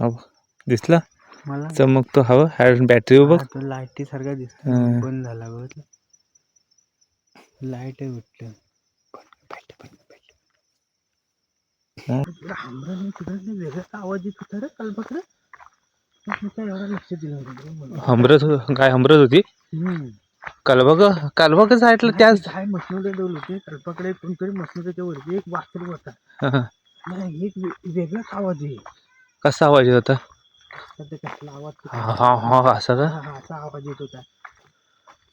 अब दिसला? मला चमकतो हवा हॅड बॅटरी बघ. हा, लाईटी सारखा दिसतो. बंद झाला लाइट आहे उठलं आवाज येत रे काल बघ रे मी काय एवढं लक्ष दिलं नाही. हमरत हो- काय हमरत होती? हम्म. काल बघ काल बघ साईडला त्याच काय मशनूर ठेवलं होते कल्पाकडे कोणतरी मशनूरच्या वरती एक वासरू होता हा, हा. नाही, एक वे- वेगळाच आवाज आहे. कसा आवाज येत होता? सध्या कसला आवाज तो हा हा हा असा का? हा, हा, असा आवाज येत होता.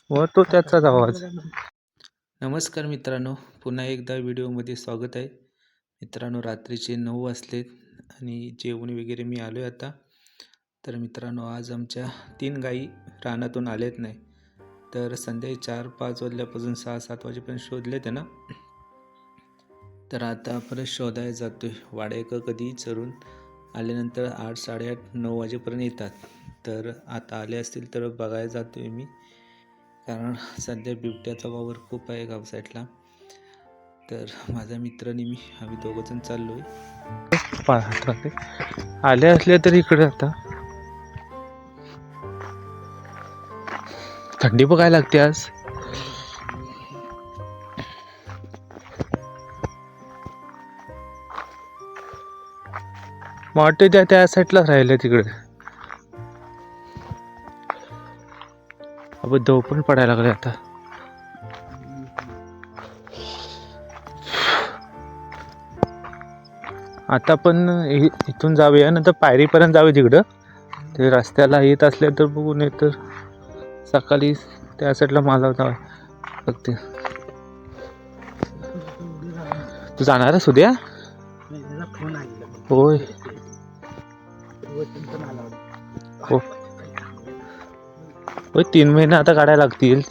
व तो त्याचाच आवाज. नमस्कार मित्रांनो पुन्हा एकदा व्हिडिओमध्ये स्वागत आहे. मित्रांनो रात्रीचे नऊ वाजलेत आणि जेवण वगैरे मी आलो आहे आता. तर मित्रांनो आज आमच्या तीन गायी रानातून आल्यात नाही. तर संध्याकाळी चार पाच वाजल्यापासून सहा सात वाजेपर्यंत शोधले त्यांना. ना तर आता परत शोधायला जातो आहे वाड्याक कधी चरून आल्यानंतर आठ साडेआठ नऊ वाजेपर्यंत येतात. तर आता आले असतील तर बघायला जातो आहे मी. कारण सध्या बिबट्याचा वावर खूप आहे गाव साईडला. तर माझ्या मित्राने मी आम्ही दोघंजण चाललो आहे आले असले तरी इकडे आता. थंडी बघायला लागते आज. वाटते त्या त्या साईडला राहिले तिकडे. अब दव पण पडायला लागले आता. आता पण इ- इथून जाऊया नंतर पायरीपर्यंत जाऊया तिकडं. ते रस्त्याला येत असले तर बघून येतं तर सकाळी त्या साईडला मला जाऊ बघते. तू जाणार आहेस उद्या. होय. होता. हो. होय तीन महिने आता काढायला लागतील.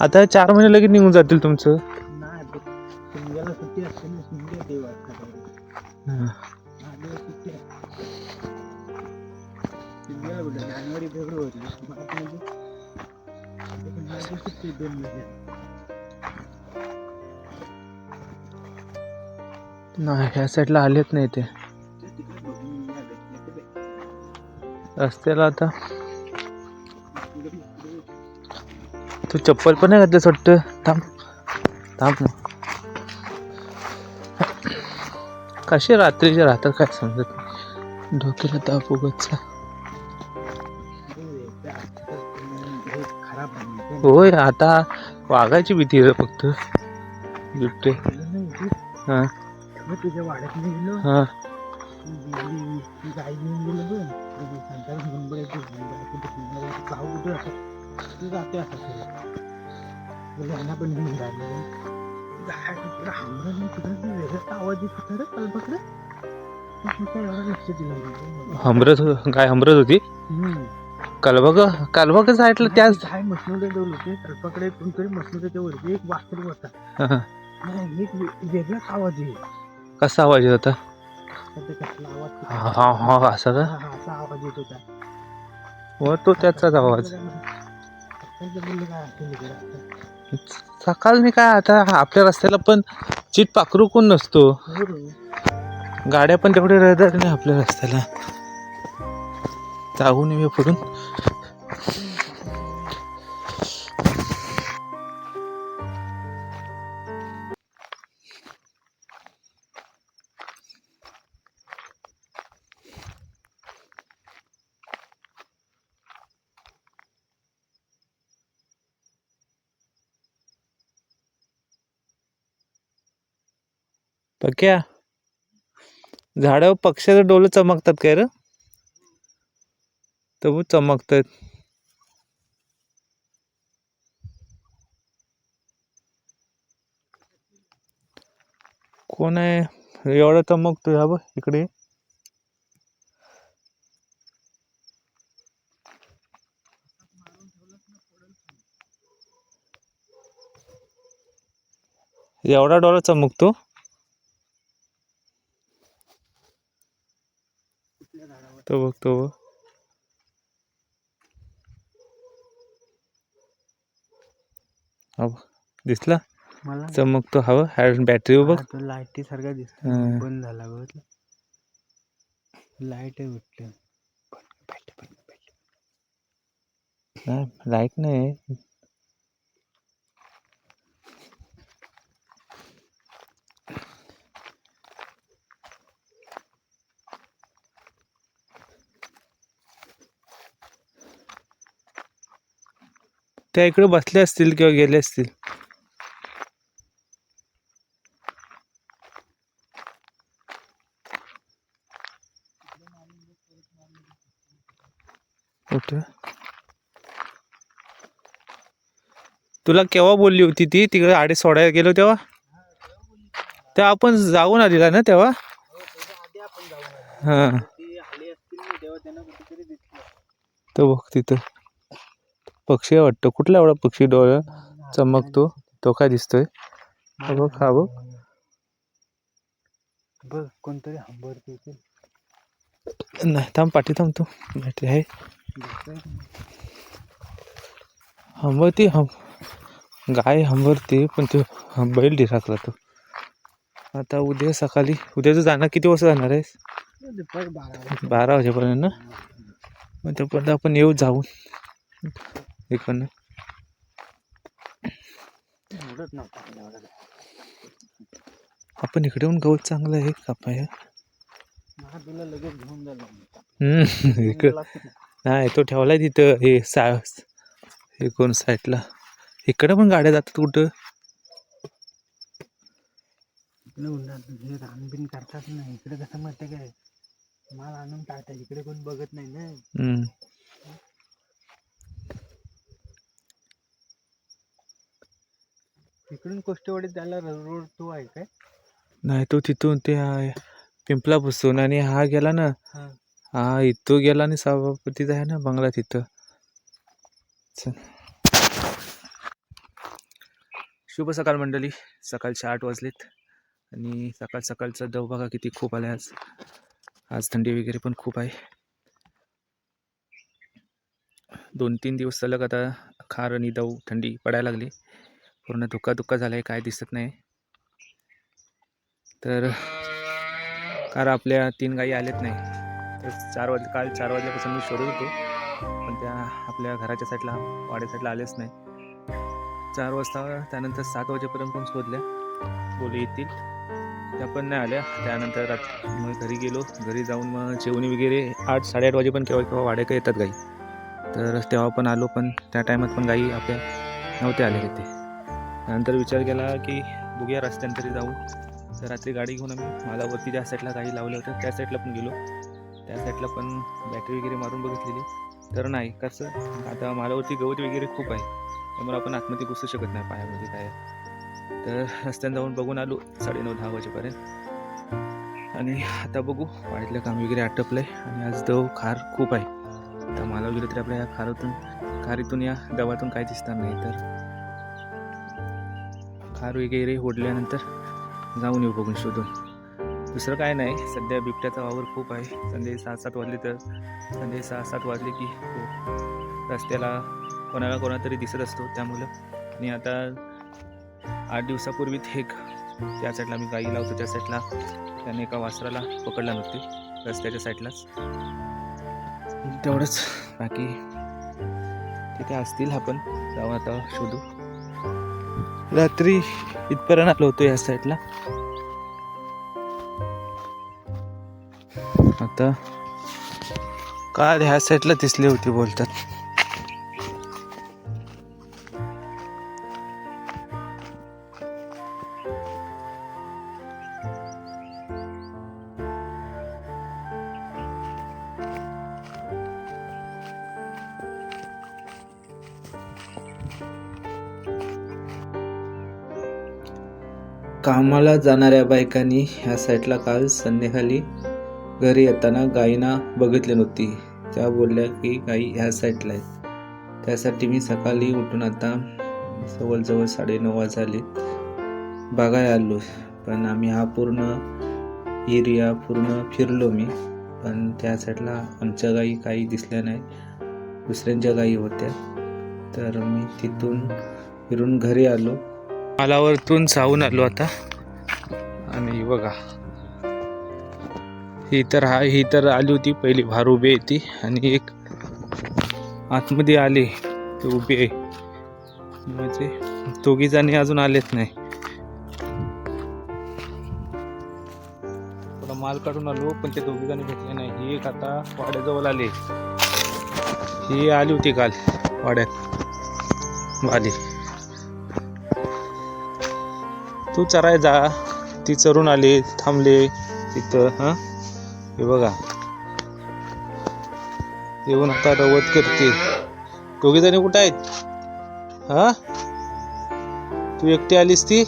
आता चार महिने लगेच निघून जातील तुमचं. जानेवारी फेब्रुवारी. नाही ह्या साईडला आलेच नाही ते. रस्त्याला आता. तू चप्पल पण नाही घातलं वाटतं? थांब. थांब ना. कसे रात्रीचे राहतात काय समजत नाही. डोक्याला ताप उगतचा होय आता वाघाची भीती आहे फक्त. बिबटे. हां. तुझ्या वाड्यात गेलो हां गाई घेऊन गेलं बघ ते जाते असं यांना पण घेऊन काय हो- हमरत होती? हम्म. काल बघ काल बघ साईडला त्याच काय कल्पाकडे कोणतरी वरती एक होता. नाही, एक वे- वेगळाच आवाज कसा आवाज येत होता सध्या कसला आवाज तो- हा हा हा असा का हा, हा, असा आवाज येत होता व तो त्याचाच आवाज त्यांचं बोललं काय असेल इकडे आता. सकाळनी काय आता आपल्या रस्त्याला पण चिट पाखरू कोण नसतो हो रे. गाड्या पण तेवढे राहतात नाही आपल्या रस्त्याला जाऊन येऊया पुढून पक्या झाडावर पक्ष्याचं डोलं चमकतात काय र? तर चमकतात. कोण आहे? एवढा चमकतोय हा बघ इकडे. एवढा डोळा चमकतो कुठल्या झाडावर तो बघ तो बघ. बघ. दिसला? मला चमकतो हवा हॅ- बॅटरी बघ लाईटी सारखा दिसतो. बंद झाला बघितलं लाइट आहे उठलं लाइट नाही त्या इकडे बसले असतील किंवा गेले असतील. तुला केव्हा बोलली होती ती? तिकडे आडे सोडायला गेलो तेव्हा? तेव्हा आपण जाऊन आलेला ना तेव्हा. हा. तो बघ तिथं. पक्षी आहे वाटतं. कुठला एवढा पक्षी डोळा चमकतो? तो काय दिसतोय? हा बघ हा बघ. बघ कोणतरी हंबरते ते. नाही थांब पाठी थांबतो बॅटरी आहे. हंबरती हम गाय हंबरते पण तो बैल ढिराकला तो. आता उद्या सकाळी उद्याचं जाणार किती वाजता जाणार आहेस. बारा वाजेपर्यंत ना? मग तोपर्यंत आपण येऊ जाऊन. एवढं. आपण इकडे येऊन गवत चांगलं आहे कापाया नाही. तो ठेवलाय तिथं हे सा हे कोण साईडला. इकडं पण गाड्या जातात कुठं? हे रानबीन करतात ना इकडे कसं माहिती काय? माल आणून टाकतात इकडे कोण बघत नाही ना. हम्म. इकडून कोष्टवाडीत जायला रोड तो आहे काय? नाही तो तिथून ते आहे, पिंपलापासून आणि हा गेला ना हा. हा इथं गेला आणि सभापतीचा आहे ना बंगला तिथं. चल. शुभ सकाळ मंडळी. सकाळचे आठ वाजलेत आणि सकाळ सकाळचा दव बघा किती खूप आला आज. आज थंडी वगैरे पण खूप आहे. दोन तीन दिवस सलग आता खार आणि दव थंडी पडायला लागली. पूर्ण धुका धुका झाला आहे काय दिसत नाही. तर कार आपल्या तीन गाई आल्यात नाही. तर चार वाज काल चार वाजल्यापासून मी शोधत होतो. पण त्या आपल्या घराच्या साईडला वाड्या साईडला आल्याच नाही. चार वाजता त्यानंतर सात वाजेपर्यंत पण शोधल्या. बोली येतील. त्या पण नाही आल्या. त्यानंतर रात मग घरी गेलो. घरी जाऊन मग जेवणी वगैरे आठ साडेआठ वाजे पण केव्हा केव्हा वाड्या येतात गाई. तर तेव्हा पण आलो पण त्या टायमात पण गाई आपल्या नव्हत्या आल्या तिथे नंतर विचार केला की बघूया रस्त्यानं तरी जाऊ. तर रात्री गाडी घेऊन आम्ही मालावरती ज्या साईडला गाडी लावल्या होत्या त्या साईडला पण गेलो. त्या साईडला पण बॅटरी वगैरे मारून बघितलेली. तर नाही कसं? आता मालावरती गवत वगैरे खूप आहे. त्यामुळे आपण आतमध्ये घुसू शकत नाही पायामध्ये काय तर रस्त्यानं जाऊन बघून आलो साडेनऊ दहा वाजेपर्यंत. आणि आता बघू वाडीतलं काम वगैरे आटपलं आहे आणि आज दव खार खूप आहे. तर मला वगैरे तरी आपल्या या खारातून खारीतून या दवातून काय दिसणार नाही. तर खार वगैरे ओढल्यानंतर जाऊन येऊ बघून शोधून. दुसरं काय नाही सध्या बिबट्याचा वावर खूप आहे. संध्याकाळी सहा सात वाजले तर संध्याकाळी सहा सात वाजले की हो, रस्त्याला कोणाला कोणातरी तरी दिसत असतो त्यामुळं. आणि आता आठ दिवसापूर्वी एक त्या साईडला मी गाई लावतो त्या साईडला त्याने एका वासराला पकडला नव्हती रस्त्याच्या साईडलाच. तेवढंच बाकी. तिथे असतील आपण जाऊ आता शोधू. रात्री इथपर्यंत आलो होतो या साईडला. आता काल ह्या साईडला दिसली होती बोलतात. कामाला जाणाऱ्या बायकांनी ह्या साईटला काल संध्याकाळी घरी येताना गायीना बघितली नव्हती. त्या बोलल्या की गाई ह्या साईटला आहेत त्यासाठी मी सकाळी उठून आता जवळजवळ साडेनऊ वाजले बघायला आलो. पण आम्ही हा पूर्ण एरिया पूर्ण फिरलो मी. पण त्या साईडला आमच्या गाई काही दिसल्या नाही दुसऱ्यांच्या गाई होत्या. तर मी तिथून फिरून घरी आलो. मालावरतून जाऊन आलो आता. आणि बघा. ही तर हा ही तर आली होती पहिली भार उभी आहे ती. आणि एक आतमध्ये आली ते उभी आहे. म्हणजे दोघी जणी अजून आलेच नाही. थोडा माल काढून आलो पण ते दोघी जणी भेटले नाही. ही एक आता वाड्याजवळ आली. ही आली होती काल वाड्यात. आली तू चराय जा. ती चरून आली थांबले तिथं हां? हे बघा. येऊन आता रवत करते. दोघी जणी कुठं आहेत? हा? तू एकटी आलीस ती?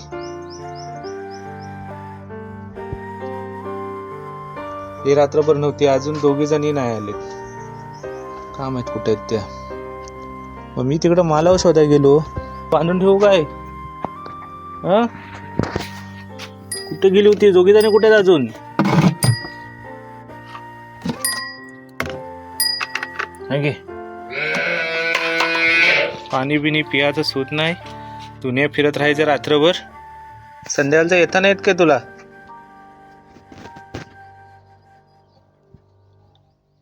ही रात्रभर नव्हती अजून दोघी जणी नाही आले काम आहेत कुठे आहेत त्या? मग मी तिकडं मालावर शोधायला गेलो. बांधून ठेवू काय? हा? कुठे गेली होती. दोघी जणी कुठे अजून? पाणी बिनी पियाचं सूत नाही. दुनिया फिरत राहायचं रात्रभर. संध्याकाळचं येता नाहीत काय तुला?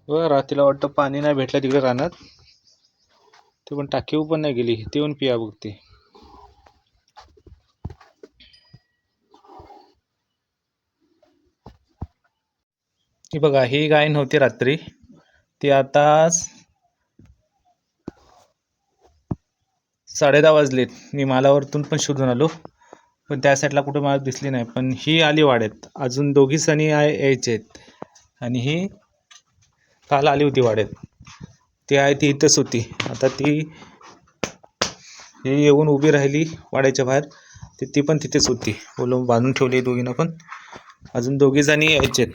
बरं तिला वाटतं पाणी नाही भेटलं तिकडे रानात. ते पण टाकीव पण नाही गेली ते पण पिया बघते. बघा ही गाय नव्हती रात्री. ती आता साडे दहा वाजलेत. मी मालावरतून पण शोधून आलो. पण त्या साईडला कुठं मला दिसली नाही. पण ही आली वाड्यात. अजून दोघी सणी आहे यायचे आहेत. आणि ही काल आली होती वाड्यात. ती आहे ती इथंच होती. आता ती ही येऊन उभी राहिली वाड्याच्या बाहेर. ती ती पण तिथेच होती. बोलून बांधून ठेवली दोघींना पण. अजून दोघी जणी यायचे आहेत